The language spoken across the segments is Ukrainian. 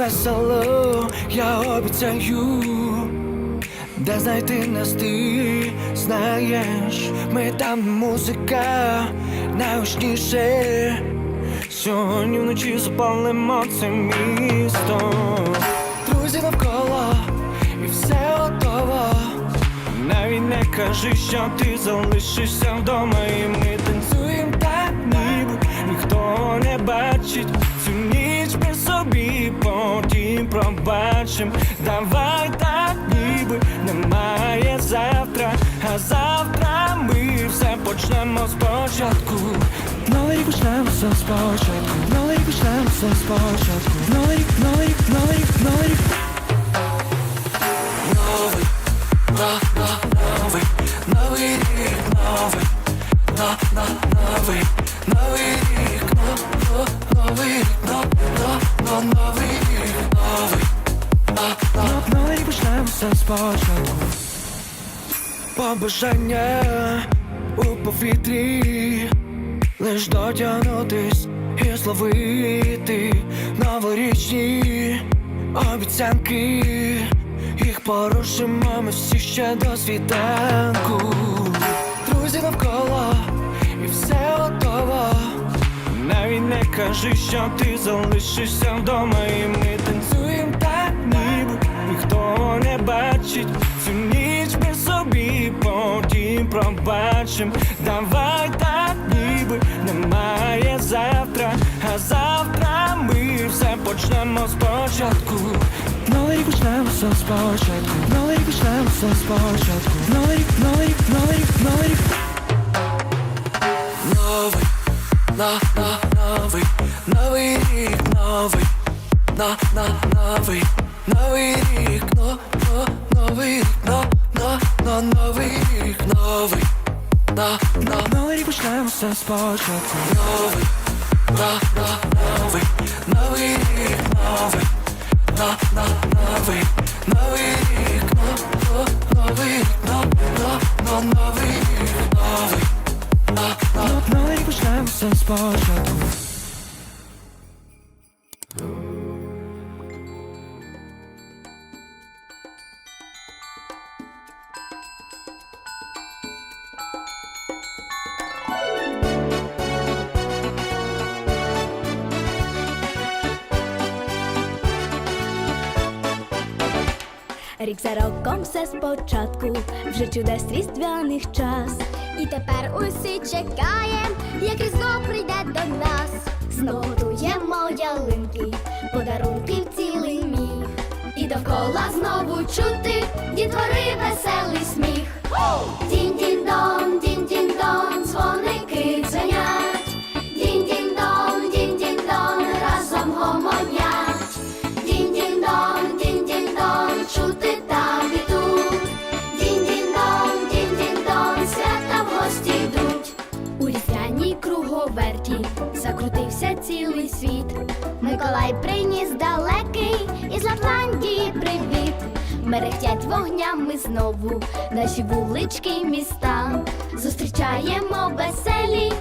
весело, я обіцяю, де знайти нас ти знаєш, ми там музика найгучніше. Сьогодні вночі запалимо це місто. Друзі навколо, і все готово. Навіть не кажи, що ти залишишся вдома, і ми танцюємо так, ніби ніхто не бачить ми собі потім пробачим. Давай так, ніби немає завтра, а завтра ми все почнемо спочатку. Новий рік почнемо все спочатку. Новий рік почнемо все спочатку. Новий рік, новий рік, новий рік, новий рік. Новий, на, новий, новий рік, новий, на, новий, новий рік, но, но, новий рік, но, новий рік, новий, на, на, новий. Побажання у повітрі, лиш дотягнутись і зловити новорічні обіцянки, їх порушимо ми всі ще до світанку. Друзі навколо, і все готово. Навіть не кажи, що ти залишишся вдома, і ми танцюємо так, ніби ніхто не бачить цю ніч ми собі потім пробачим. Давай так, ніби немає завтра, а завтра ми все почнемо спочатку. Новий рік почнемо все спочатку. Новий рік почнемо все спочатку. Новий рік, новий рік, новий рік, новий рік. Новий, на, на, новий, новий рік, новий, на, на, новий, новий рік, но, но, новий рік, но, но, но, новий рік, новий, на, на, новий рік почнемо все спочатку. Новий, на, на, новий, новий рік, новий, на, на, новий, новий рік, но, но, новий рік, но, но, но, новий рік, новий. Новий рік почнемо все спочатку. Рік за роком все спочатку, вже чудес різдвяних час. І тепер усі чекаєм, як різдво прийде до нас. Знову готуємо ялинки, подарунків цілий міг. І довкола знову чути Мерехтять вогнями знову наші вулички міста. Зустрічаємо веселі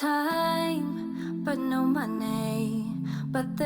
time, but no money. But the.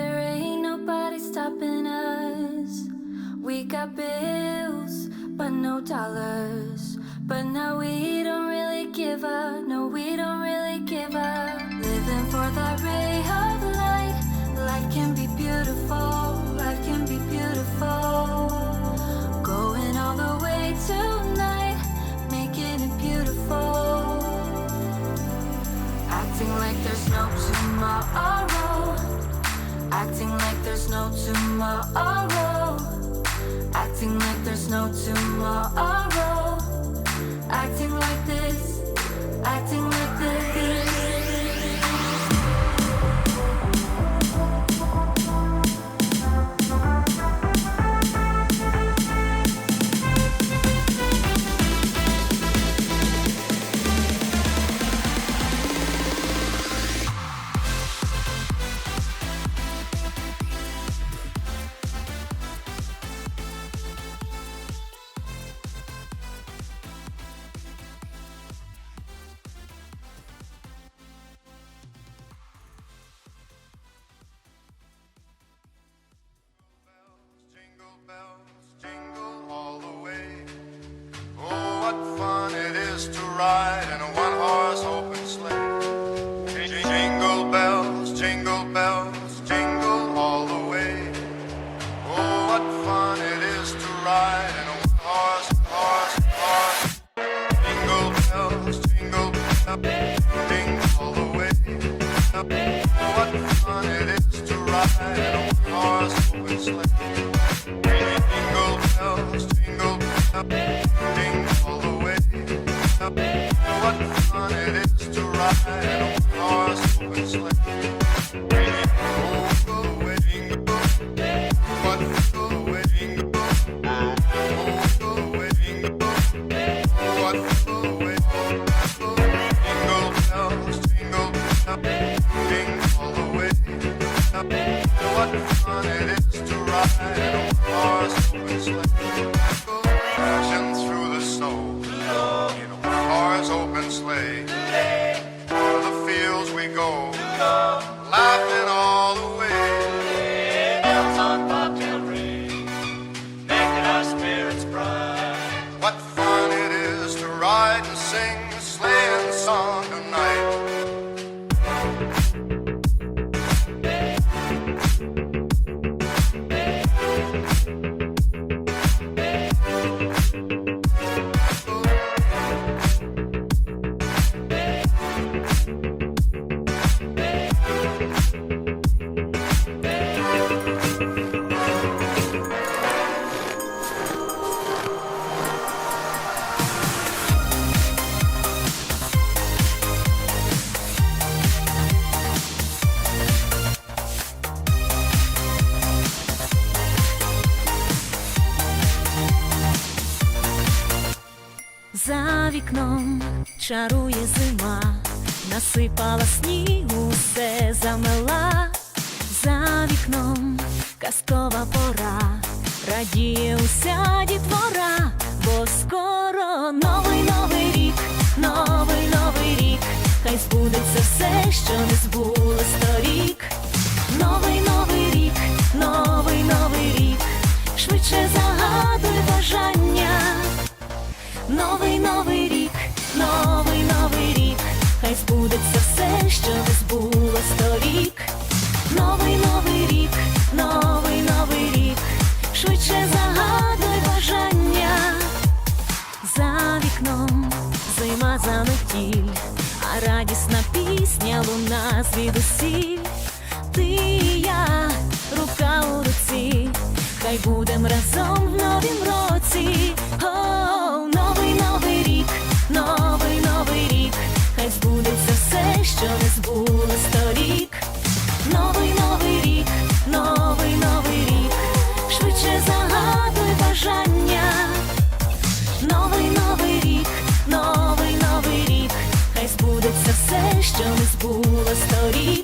чарує зима, насипала снігу, все замела за вікном казкова пора, радіє уся дітвора, бо скоро новий новий рік, новий новий рік, хай збудеться все, що не збуло сторік. Новий новий рік, новий новий рік, швидше загадуй бажання. Новий новий рік збудеться все, що збуло було сторік. Новий новий рік, новий новий рік, швидше загадуй бажання. За вікном зима за метіль, а радісна пісня луна звідусіль. Ти і я, рука у руці, хай будем разом в новім. що не збули сторік. Новий новий рік, новий новий рік, швидше загадуй бажання. Новий новий рік, новий новий рік, хай збудеться все, що не збули сторік.